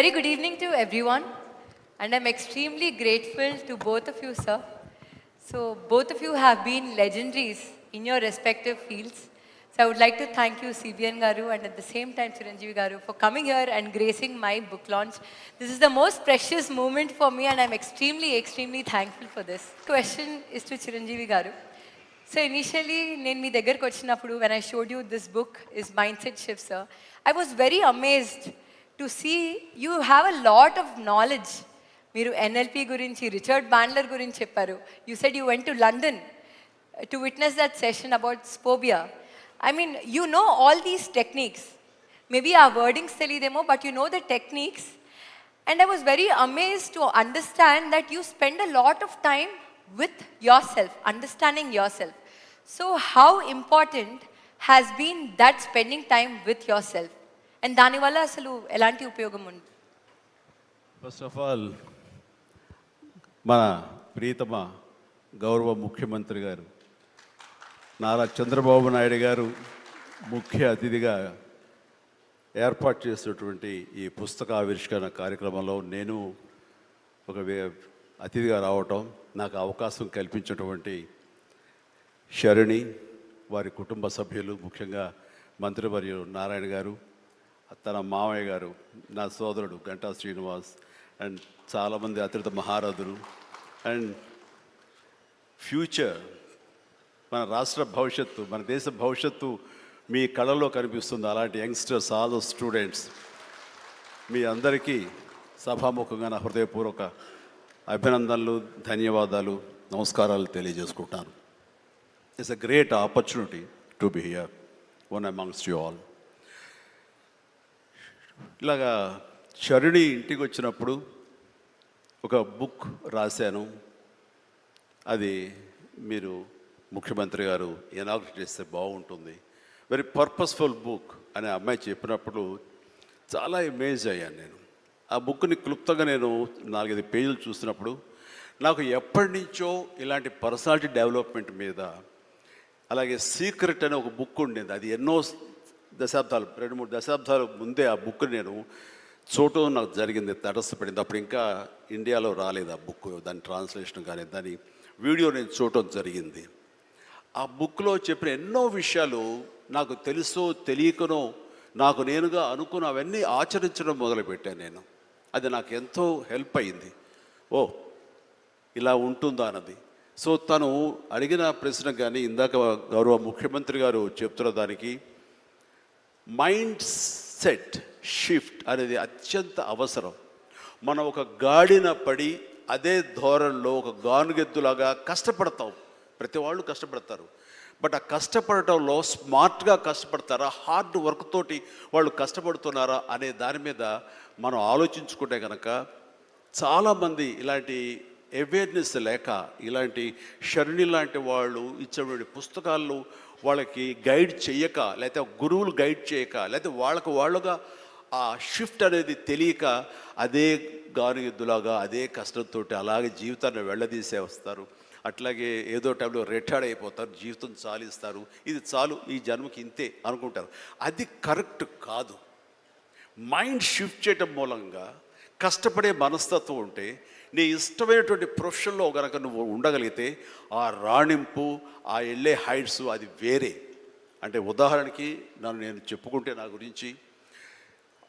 A very good evening to everyone, and I'm extremely grateful to both of you, sir. So, both of you have been legendaries in your respective fields. So, I would like to thank you, CBN Garu, and at the same time, Chiranjeevi Garu, for coming here and gracing my book launch. This is the most precious moment for me, and I'm extremely, extremely thankful for this. Question is to Chiranjeevi Garu. So initially నేను మీ దగ్గరకు వచ్చినప్పుడు when I showed you this book is mind set shift sir I was very amazed To see you have a lot of knowledge మీరు NLP గురించి Richard Bandler గురించి చెప్పారు you said you went to London to witness that session about phobia I mean you know all these techniques maybe a wordings తెలియదేమో but you know the techniques And I was very amazed to understand that you spend a lot of time with yourself, understanding yourself. So, how important has been that spending time with yourself? And దానివల్ల అసలు ఎలాంటి ఉపయోగం ఉంది? First of all మన ప్రీతమ గౌరవ ముఖ్యమంత్రి గారు నారా చంద్రబాబు నాయుడు గారు ముఖ్య అతిథిగా ఏర్పాటు చేసినటువంటి ఈ పుస్తక ఆవిష్కరణ కార్యక్రమంలో నేను ఒక వే- అతిథిగా రావటం నాకు అవకాశం కల్పించినటువంటి శరణి వారి కుటుంబ సభ్యులు ముఖ్యంగా మంత్రివర్యులు నారాయణ గారు తన మామయ్య గారు నా సోదరుడు గంటా శ్రీనివాస్ అండ్ చాలామంది అతిథి మహారథులు అండ్ ఫ్యూచర్ మన రాష్ట్ర భవిష్యత్తు మన దేశ భవిష్యత్తు మీ కళలో కనిపిస్తుంది. అలాంటి యంగ్స్టర్స్ ఆల్ స్టూడెంట్స్ మీ అందరికీ సభాముఖంగా నా హృదయపూర్వక అభినందనలు ధన్యవాదాలు నమస్కారాలు తెలియజేసుకుంటాను. It's a great opportunity to be here one amongst you all ఇలాగా చరుణి ఇంటికి వచ్చినప్పుడు ఒక బుక్ రాశాను. అది మీరు ముఖ్యమంత్రి గారు ఎనాగ్రేట్ చేస్తే బాగుంటుంది. వెరీ పర్పస్ఫుల్ బుక్ అనే అమ్మాయి చెప్పినప్పుడు చాలా ఇమేజ్ అయ్యాను నేను. ఆ బుక్ని క్లుప్తంగా నేను నాలుగైదు పేజీలు చూసినప్పుడు నాకు ఎప్పటి నుంచో ఇలాంటి పర్సనాలిటీ డెవలప్మెంట్ మీద అలాగే సీక్రెట్ అనే ఒక బుక్ ఉండేది. అది ఎన్నో దశాబ్దాలు రెండు మూడు దశాబ్దాల ముందే ఆ బుక్ నేను చూడటం నాకు జరిగింది తటస్థపడింది అప్పుడు ఇంకా ఇండియాలో రాలేదు ఆ బుక్. దాని ట్రాన్స్లేషన్ కానీ దాని వీడియో నేను చూడటం జరిగింది. ఆ బుక్లో చెప్పిన ఎన్నో విషయాలు నాకు తెలుసో తెలియకనో నాకు నేనుగా అనుకున్న అవన్నీ ఆచరించడం మొదలుపెట్టాను నేను. అది నాకు ఎంతో హెల్ప్ అయింది. ఓ ఇలా ఉంటుందా అన్నది. సో తను అడిగిన ప్రశ్న కానీ ఇందాక గౌరవ ముఖ్యమంత్రి గారు చెప్తున్న దానికి మైండ్ సెట్ షిఫ్ట్ అనేది అత్యంత అవసరం. మనం ఒక గాడిన పడి అదే ధోరణిలో ఒక గానుగెద్దులాగా కష్టపడతాం. ప్రతి వాళ్ళు కష్టపడతారు. బట్ ఆ కష్టపడటంలో స్మార్ట్గా కష్టపడతారా? హార్డ్ వర్క్ తోటి వాళ్ళు కష్టపడుతున్నారా? అనే దాని మీద మనం ఆలోచించుకుంటే కనుక చాలామంది ఇలాంటి అవేర్నెస్ లేక ఇలాంటి షరణి లాంటి వాళ్ళు ఇచ్చినటువంటి పుస్తకాలు వాళ్ళకి గైడ్ చేయక లేకపోతే గురువులు గైడ్ చేయక లేకపోతే వాళ్ళకు వాళ్ళుగా ఆ షిఫ్ట్ అనేది తెలియక అదే గానుగుద్దులాగా అదే కష్టంతో అలాగే జీవితాన్ని వెళ్ళదీసే వస్తారు. అట్లాగే ఏదో టైంలో రిటైర్డ్ అయిపోతారు జీవితం చాలిస్తారు. ఇది చాలు ఈ జన్మకి ఇంతే అనుకుంటారు. అది కరెక్ట్ కాదు. మైండ్ షిఫ్ట్ చేయటం మూలంగా కష్టపడే మనస్తత్వం ఉంటే నీ ఇష్టమైనటువంటి ప్రొఫెషన్లో కనుక నువ్వు ఉండగలిగితే ఆ రాణింపు ఆ వెళ్ళే హైట్స్ అది వేరే. అంటే ఉదాహరణకి నన్ను నేను చెప్పుకుంటే నా గురించి.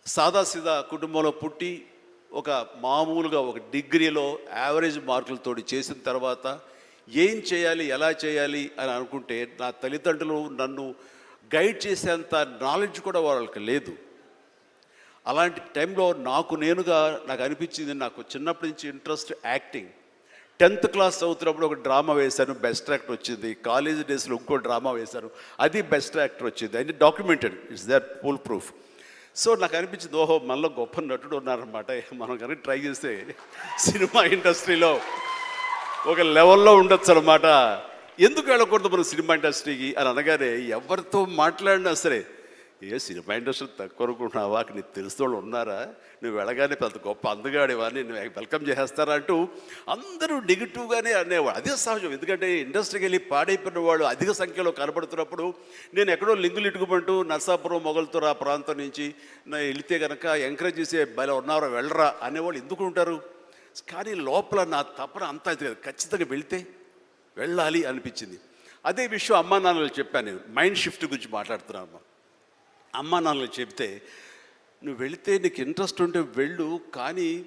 సాదాసీదా కుటుంబంలో పుట్టి ఒక మామూలుగా ఒక డిగ్రీలో యావరేజ్ మార్కులతో చేసిన తర్వాత ఏం చేయాలి ఎలా చేయాలి అని అనుకుంటే నా తల్లిదండ్రులు నన్ను గైడ్ చేసేంత నాలెడ్జ్ కూడా వాళ్ళకి లేదు. అలాంటి టైంలో నాకు నేనుగా నాకు అనిపించింది నాకు చిన్నప్పటి నుంచి ఇంట్రెస్ట్ యాక్టింగ్. టెన్త్ క్లాస్ చదువుతున్నప్పుడు ఒక డ్రామా వేశాను బెస్ట్ యాక్టర్ వచ్చింది. కాలేజ్ డేస్లో ఇంకో డ్రామా వేశాను అది బెస్ట్ యాక్టర్ వచ్చింది. అది documented it's there full proof. So నాకు అనిపించింది ఓహో మనలో గొప్ప నటుడు ఉన్నారనమాట మనం కనుక ట్రై చేస్తే సినిమా ఇండస్ట్రీలో ఒక లెవెల్లో ఉండొచ్చు అనమాట ఎందుకు వెళ్ళకూడదు మనం సినిమా ఇండస్ట్రీకి అని అనగానే ఎవరితో మాట్లాడినా సరే ఏ సినిమా ఇండస్ట్రీ తక్కువ అనుకుంటున్నావా? నీకు తెలిసిన వాళ్ళు ఉన్నారా? నువ్వు వెళ్ళగానే పెద్ద గొప్ప అందగాడివా నేను వెల్కమ్ చేసేస్తారా అంటూ అందరూ నెగిటివ్గానే అనేవాడు అదే సహజం. ఎందుకంటే ఇండస్ట్రీకి వెళ్ళి పాడైపోయిన వాళ్ళు అధిక సంఖ్యలో కనబడుతున్నప్పుడు నేను ఎక్కడో లింగులు ఇటుకుమంటూ నర్సాపురం మొగల్తూరు ఆ ప్రాంతం నుంచి నేను వెళితే కనుక ఎంకరేజ్ చేసే బయలు ఉన్నారో వెళ్ళరా అనేవాళ్ళు ఎందుకు ఉంటారు? కానీ లోపల నా తపన అంతా ఇది కదా, ఖచ్చితంగా వెళితే వెళ్ళాలి అనిపించింది. అదే విషయం అమ్మా నాన్నలు చెప్పాను నేను. మైండ్ షిఫ్ట్ గురించి మాట్లాడుతున్నాను అమ్మ నాన్నలు చెప్తే నువ్వు వెళితే నీకు ఇంట్రెస్ట్ ఉంటే వెళ్ళు కానీ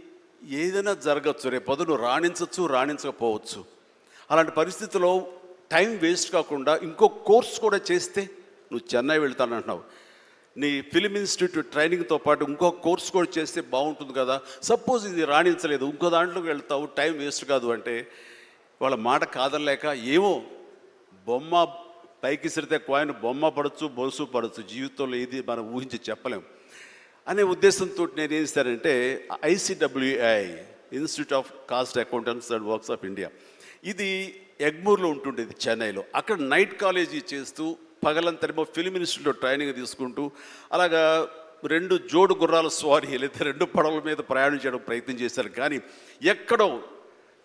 ఏదైనా జరగచ్చు. రేపు పొద్దు నువ్వు రాణించవచ్చు రాణించకపోవచ్చు. అలాంటి పరిస్థితిలో టైం వేస్ట్ కాకుండా ఇంకో కోర్స్ కూడా చేస్తే నువ్వు చెన్నై వెళ్తానంటున్నావు. నీ ఫిలిం ఇన్స్టిట్యూట్ ట్రైనింగ్తో పాటు ఇంకో కోర్స్ కూడా చేస్తే బాగుంటుంది కదా. సపోజ్ ఇది రాణించలేదు ఇంకో దాంట్లోకి వెళ్తావు టైం వేస్ట్ కాదు అంటే వాళ్ళ మాట కాదనలేక ఏమో బొమ్మ పైకి సిరితే కాయిన్ బొమ్మ పడచ్చు బొలుసు పడచ్చు జీవితంలో ఇది మనం ఊహించి చెప్పలేం. అనే ఉద్దేశంతో నేను ఏం చేశానంటే ICWI institute of cost accountants and works of India ఇది ఎగ్మూర్లో ఉంటుండేది చెన్నైలో. అక్కడ నైట్ కాలేజీ చేస్తూ పగలంతరేమో ఫిలిం ఇన్స్టిట్యూట్లో ట్రైనింగ్ తీసుకుంటూ అలాగా రెండు జోడు గుర్రాల స్వారీ లేదా రెండు పడవల మీద ప్రయాణం చేయడం ప్రయత్నం చేశాను కానీ ఎక్కడో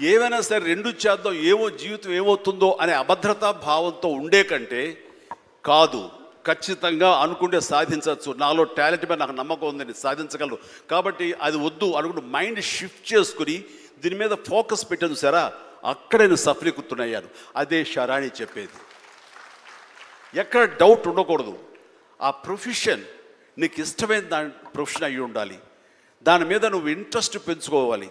ఏవైనా సరే రెండు చేద్దాం ఏమో జీవితం ఏమవుతుందో అనే అభద్రతా భావంతో ఉండే కంటే కాదు ఖచ్చితంగా అనుకుంటే సాధించవచ్చు. నాలో టాలెంట్ మీద నాకు నమ్మకం ఉందని సాధించగలరు కాబట్టి అది వద్దు అనుకుంటూ మైండ్ షిఫ్ట్ చేసుకుని దీని మీద ఫోకస్ పెట్టాను సరా అక్కడ నేను సఫలీకృతున్నాను అదే షరాణి చెప్పేది. ఎక్కడ డౌట్ ఉండకూడదు. ఆ ప్రొఫెషన్ నీకు ఇష్టమైన దాని ప్రొఫెషన్ అయ్యి ఉండాలి. దాని మీద నువ్వు ఇంట్రెస్ట్ పెంచుకోవాలి.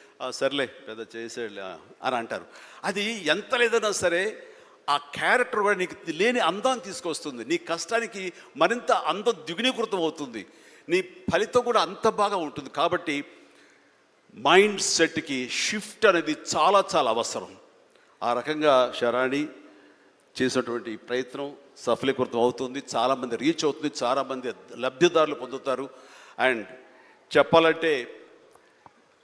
సర్లే పెద్ద చేసేళ్ళ అని అంటారు. అది ఎంత లేదన్నా సరే ఆ క్యారెక్టర్ కూడా నీకు లేని అందాన్ని తీసుకొస్తుంది. నీ కష్టానికి మరింత అందం ద్విగుణీకృతం అవుతుంది. నీ ఫలితం కూడా అంత బాగా ఉంటుంది. కాబట్టి మైండ్ సెట్కి షిఫ్ట్ అనేది చాలా చాలా అవసరం. ఆ రకంగా శరాణి చేసినటువంటి ప్రయత్నం సఫలీకృతం అవుతుంది. చాలామంది రీచ్ అవుతుంది. చాలామంది లబ్ధిదారులు పొందుతారు. అండ్ చెప్పాలంటే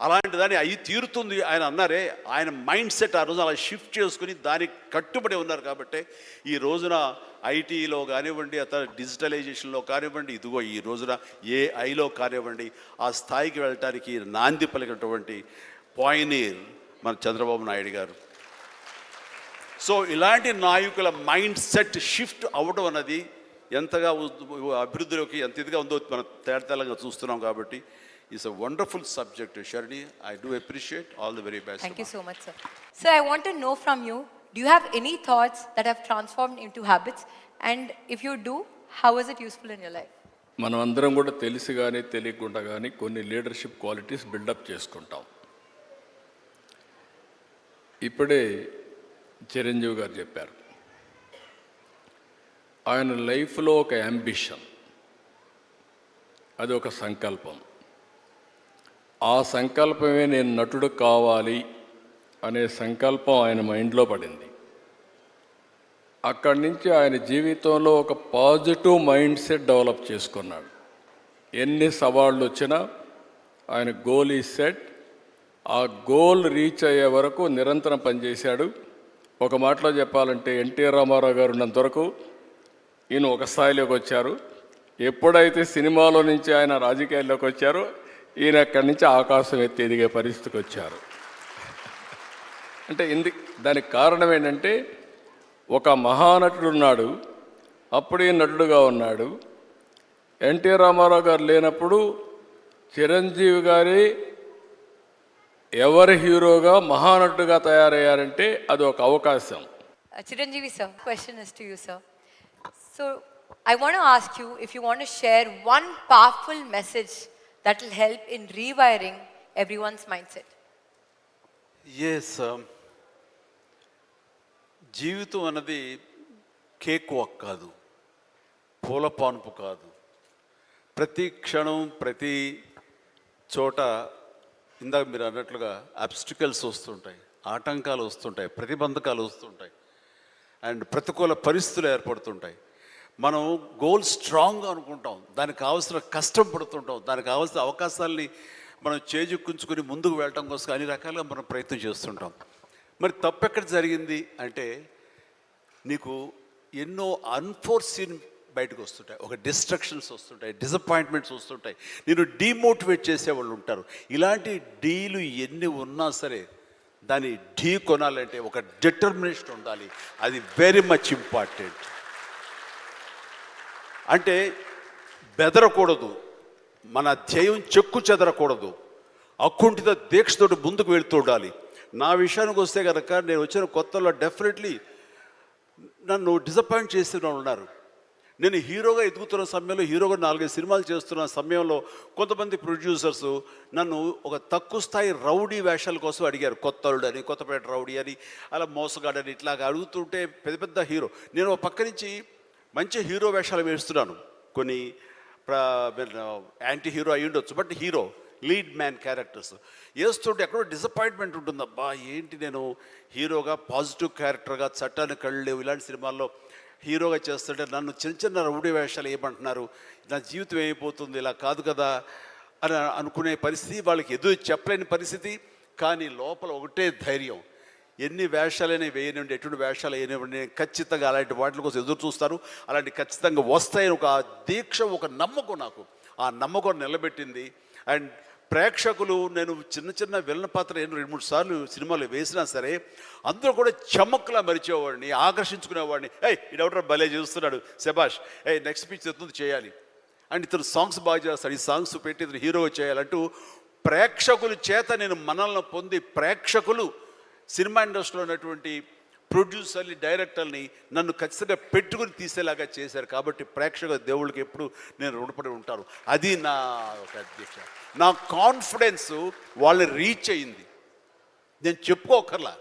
అలాంటి దాన్ని అయి తీరుతుంది ఆయన అన్నారే ఆయన మైండ్ సెట్ ఆ రోజు అలా షిఫ్ట్ చేసుకుని దానికి కట్టుబడి ఉన్నారు కాబట్టి ఈ రోజున ఐటీలో కానివ్వండి అతను డిజిటలైజేషన్లో కానివ్వండి ఇదిగో ఈ రోజున ఏఐలో కానివ్వండి ఆ స్థాయికి వెళ్ళటానికి నాంది పలికినటువంటి పాయినీర్ మన చంద్రబాబు నాయుడు గారు. సో ఇలాంటి నాయకుల మైండ్ సెట్ షిఫ్ట్ అవ్వడం అన్నది ఎంతగా అభివృద్ధిలోకి ఎంత ఇదిగా ఉందో మనం తేడతెల్లంగా చూస్తున్నాం కాబట్టి is a wonderful subject షర్ణి I do appreciate all the very best Thank you so much, sir. Sir, I want to know from you do you have any thoughts that have transformed into habits? And if you do, how is it useful in your life? మనం అందరం కూడా తెలిసి కానీ తెలియకుండా కానీ కొన్ని leadership qualities build up చేసుకుంటాం ఇప్పుడే చిరంజీవి గారు చెప్పారు ఆయన లైఫ్లో ఒక అంబిషన్ అది ఒక సంకల్పం ఆ సంకల్పమే నేను నటుడు కావాలి అనే సంకల్పం ఆయన మైండ్లో పడింది. అక్కడి నుంచి ఆయన జీవితంలో ఒక పాజిటివ్ మైండ్ సెట్ డెవలప్ చేసుకున్నాడు. ఎన్ని సవాళ్ళు వచ్చినా ఆయన గోల్ ఈ సెట్. ఆ గోల్ రీచ్ అయ్యే వరకు నిరంతరం పనిచేశాడు. ఒక మాటలో చెప్పాలంటే ఎన్టీఆర్ రామారావు గారు ఉన్నంత వరకు ఈయన ఒక స్థాయిలోకి వచ్చారు. ఎప్పుడైతే సినిమాలో నుంచి ఆయన రాజకీయాల్లోకి వచ్చారో ఈయన అక్కడి నుంచి ఆకాశం ఎత్తి ఎదిగే పరిస్థితికి వచ్చారు. అంటే ఇంది దానికి కారణం ఏంటంటే ఒక మహానటుడు ఉన్నాడు అప్పుడే నటుడుగా ఉన్నాడు. ఎన్టీ రామారావు గారు లేనప్పుడు చిరంజీవి గారి ఎవరి హీరోగా మహానటుడుగా తయారయ్యారంటే అది ఒక అవకాశం. Chiranjeevi sir question is to you sir so I want ask you if you want share one powerful message that will help in rewiring everyone's mindset. Yes um, జీవితం అన్నది కేక్ వాక్ కాదు పూల పాన్పు కాదు. ప్రతి క్షణం ప్రతి చోట ఇందాక మీరు అన్నట్లుగా అబ్స్టికల్స్ వస్తుంటాయి ఆటంకాలు వస్తుంటాయి ప్రతిబంధకాలు వస్తుంటాయి. అండ్ ప్రతికూల పరిస్థితులు ఏర్పడుతుంటాయి. మనం గోల్ స్ట్రాంగ్ అనుకుంటాం. దానికి కావాల్సిన కష్టం పడుతుంటాం. దానికి కావాల్సిన అవకాశాలని మనం చేజుక్కుంచుకొని ముందుకు వెళ్ళటం కోసం అన్ని రకాలుగా మనం ప్రయత్నం చేస్తుంటాం. మరి తప్పు ఎక్కడ జరిగింది అంటే నీకు ఎన్నో అన్ఫోర్సీన్ బయటకు వస్తుంటాయి. ఒక డిస్ట్రక్షన్స్ వస్తుంటాయి. డిసప్పాయింట్మెంట్స్ వస్తుంటాయి. నేను డీమోటివేట్ చేసేవాళ్ళు ఉంటారు. ఇలాంటి డీలు ఎన్ని ఉన్నా సరే దాన్ని ఢీ కొనాలంటే ఒక డిటర్మినేషన్ ఉండాలి. అది వెరీ మచ్ ఇంపార్టెంట్ అంటే బెదరకూడదు మన ధ్యేయం చెక్కు చెదరకూడదు. అకుంఠిత దీక్షతోటి ముందుకు వెళ్తూ ఉండాలి. నా విషయానికి వస్తే కనుక నేను వచ్చిన కొత్తలో డెఫినెట్లీ నన్ను డిసప్పాయింట్ చేసిన వాళ్ళు ఉన్నారు. నేను హీరోగా ఎదుగుతున్న సమయంలో హీరోగా నాలుగైదు సినిమాలు చేస్తున్న సమయంలో కొంతమంది ప్రొడ్యూసర్స్ నన్ను ఒక తక్కువ స్థాయి రౌడీ వేషాల కోసం అడిగారు. కొత్తలుడు అని కొత్తపేట రౌడీ అని అలా మోసగాడని ఇట్లాగా అడుగుతుంటే పెద్ద పెద్ద హీరో. నేను ఒక పక్క నుంచి మంచి హీరో వేషాలు వేస్తున్నాను. కొన్ని యాంటీ హీరో అయి ఉండొచ్చు but hero lead man characters. వేస్తుంటే ఎక్కడో డిసప్పాయింట్మెంట్ ఉంటుంది అబ్బా ఏంటి నేను హీరోగా పాజిటివ్ క్యారెక్టర్గా చట్టాన్ని కళ్ళు లేవు ఇలాంటి సినిమాల్లో హీరోగా చేస్తుంటే నన్ను చిన్న చిన్న రౌడీ వేషాలు ఏమంటున్నారు నా జీవితం ఏమైపోతుంది ఇలా కాదు కదా అని అనుకునే పరిస్థితి వాళ్ళకి ఎదురు చెప్పలేని పరిస్థితి కానీ లోపల ఒకటే ధైర్యం. ఎన్ని వేషాలైనా వేయనివ్వండి ఎటువంటి వేషాలు వేయనివ్వండి ఖచ్చితంగా అలాంటి వాటి కోసం ఎదురు చూస్తాను అలాంటి ఖచ్చితంగా వస్తాయని ఒక దీక్ష ఒక నమ్మకం నాకు. ఆ నమ్మకం నిలబెట్టింది. అండ్ ప్రేక్షకులు నేను చిన్న చిన్న విలన పాత్ర ఏం రెండు మూడు సార్లు సినిమాలు వేసినా సరే అందరూ కూడా చమక్లా మరిచేవాడిని ఆకర్షించుకునేవాడిని. ఏయ్ ఇడెవడో భలే చేస్తున్నాడు? శభాష్ ఏ నెక్స్ట్ పిచ్ ఎత్తుంది చేయాలి. అండ్ ఇతను సాంగ్స్ బాగా చేస్తాడు. ఈ సాంగ్స్ పెట్టి ఇతను హీరో చేయాలంటూ ప్రేక్షకుల చేత నేను మనల్ని పొంది ప్రేక్షకులు సినిమా ఇండస్ట్రీలో ఉన్నటువంటి ప్రొడ్యూసర్ని డైరెక్టర్ని నన్ను ఖచ్చితంగా పెట్టుకుని తీసేలాగా చేశారు. కాబట్టి ప్రేక్షక దేవుళ్ళకి ఎప్పుడు నేను రుణపడి ఉంటాను. అది నా ఒక అధ్యక్ష. నా కాన్ఫిడెన్స్ వాళ్ళని రీచ్ అయింది. నేను చెప్పుకోకర్లా.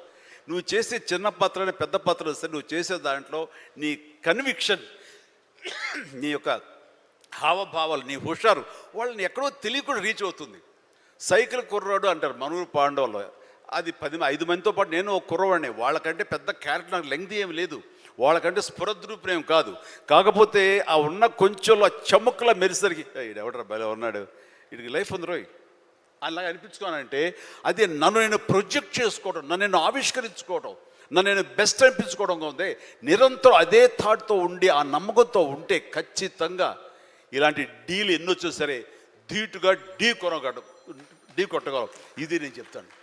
నువ్వు చేసే చిన్న పాత్ర పెద్ద పాత్ర సరే నువ్వు చేసే దాంట్లో నీ కన్విక్షన్ నీ యొక్క హావభావాలు నీ హుషారు వాళ్ళని ఎక్కడో తెలియకుండా రీచ్ అవుతుంది. సైకిల్ కుర్రాడు అంటారు మనూరు పాండవులు. అది పది ఐదు మందితో పాటు నేను ఒక కుర్రవాడిని. వాళ్ళకంటే పెద్ద క్యారెక్టర్ నాకు లెంగ్త్ ఏమి లేదు. వాళ్ళకంటే స్ఫురద్రూపం కాదు. కాకపోతే ఆ ఉన్న కొంచెంలో చముక్కలా మెరిసరికి ఎవడరా భలే ఉన్నాడు. వీడికి లైఫ్ ఉంది రోయ్. అలా అనిపించుకోనంటే అది నన్ను నేను ప్రొజెక్ట్ చేసుకోవడం నన్ను నేను ఆవిష్కరించుకోవడం నన్ను నేను బెస్ట్ అనిపించుకోవడం ఉంది. నిరంతరం అదే థాట్తో ఉండి ఆ నమ్మకంతో ఉంటే ఖచ్చితంగా ఇలాంటి డీలు ఎన్నో సరే ధీటుగా ఢీ కొనగడం ఢీ కొట్టగలం. ఇది నేను చెప్తాను.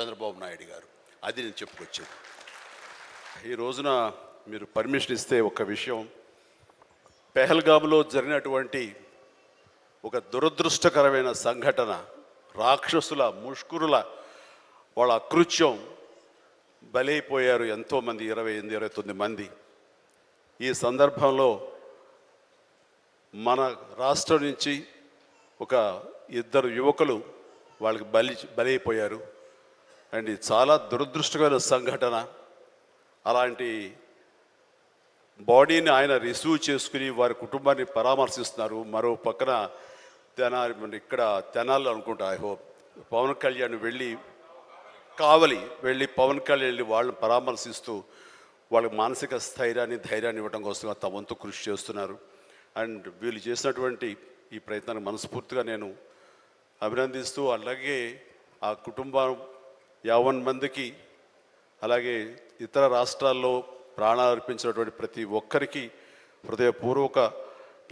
చంద్రబాబు నాయుడు గారు. అది నేను చెప్పుకొచ్చేది. ఈ రోజున మీరు పర్మిషన్ ఇస్తే ఒక విషయం. పెహల్గామ్లో జరిగినటువంటి ఒక దురదృష్టకరమైన సంఘటన రాక్షసుల ముష్కురుల వాళ్ళ అకృత్యం బలైపోయారు ఎంతోమంది ఇరవై ఎనిమిది ఇరవై తొమ్మిది మంది. ఈ సందర్భంలో మన రాష్ట్రం నుంచి ఒక ఇద్దరు యువకులు వాళ్ళకి బలి బలైపోయారు. అండ్ ఇది చాలా దురదృష్టకరమైన సంఘటన. అలాంటి బాడీని ఆయన రిసీవ్ చేసుకుని వారి కుటుంబాన్ని పరామర్శిస్తున్నారు. మరో పక్కన తెనాలి ఇక్కడ తెనాలి అనుకుంటా ఐ హోప్. పవన్ కళ్యాణ్ వెళ్ళి కావలి వెళ్ళి పవన్ కళ్యాణ్ వెళ్ళి వాళ్ళని పరామర్శిస్తూ వాళ్ళకి మానసిక స్థైర్యాన్ని ధైర్యాన్ని ఇవ్వడం కోసం తమ వంతు కృషి చేస్తున్నారు. అండ్ వీళ్ళు చేసినటువంటి ఈ ప్రయత్నాన్ని మనస్ఫూర్తిగా నేను అభినందిస్తూ అలాగే ఆ కుటుంబం యావన్ మందికి అలాగే ఇతర రాష్ట్రాల్లో ప్రాణాలు అర్పించినటువంటి ప్రతి ఒక్కరికి హృదయపూర్వక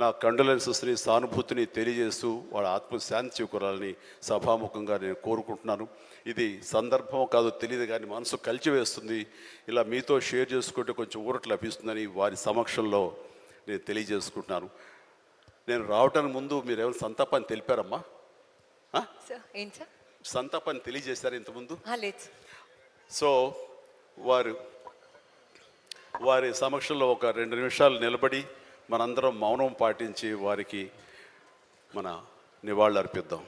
నా కండలెన్సెస్ని సానుభూతిని తెలియజేస్తూ వాళ్ళ ఆత్మశాంతి చేకూరాలని సభాముఖంగా నేను కోరుకుంటున్నాను. ఇది సందర్భం కాదు తెలియదు కానీ మనసు కలిచివేస్తుంది. ఇలా మీతో షేర్ చేసుకుంటే కొంచెం ఊరట లభిస్తుందని వారి సమక్షంలో నేను తెలియజేసుకుంటున్నాను. నేను రావటానికి ముందు మీరు ఏమైనా సంతాపాన్ని తెలిపారమ్మా? ఏంటి సార్? సంతాపాన్ని తెలియజేశారు ఇంతకుముందు. సార్ సో వారు వారి సమక్షంలో ఒక రెండు నిమిషాలు నిలబడి మనందరం మౌనం పాటించి వారికి మన నివాళులు అర్పిద్దాం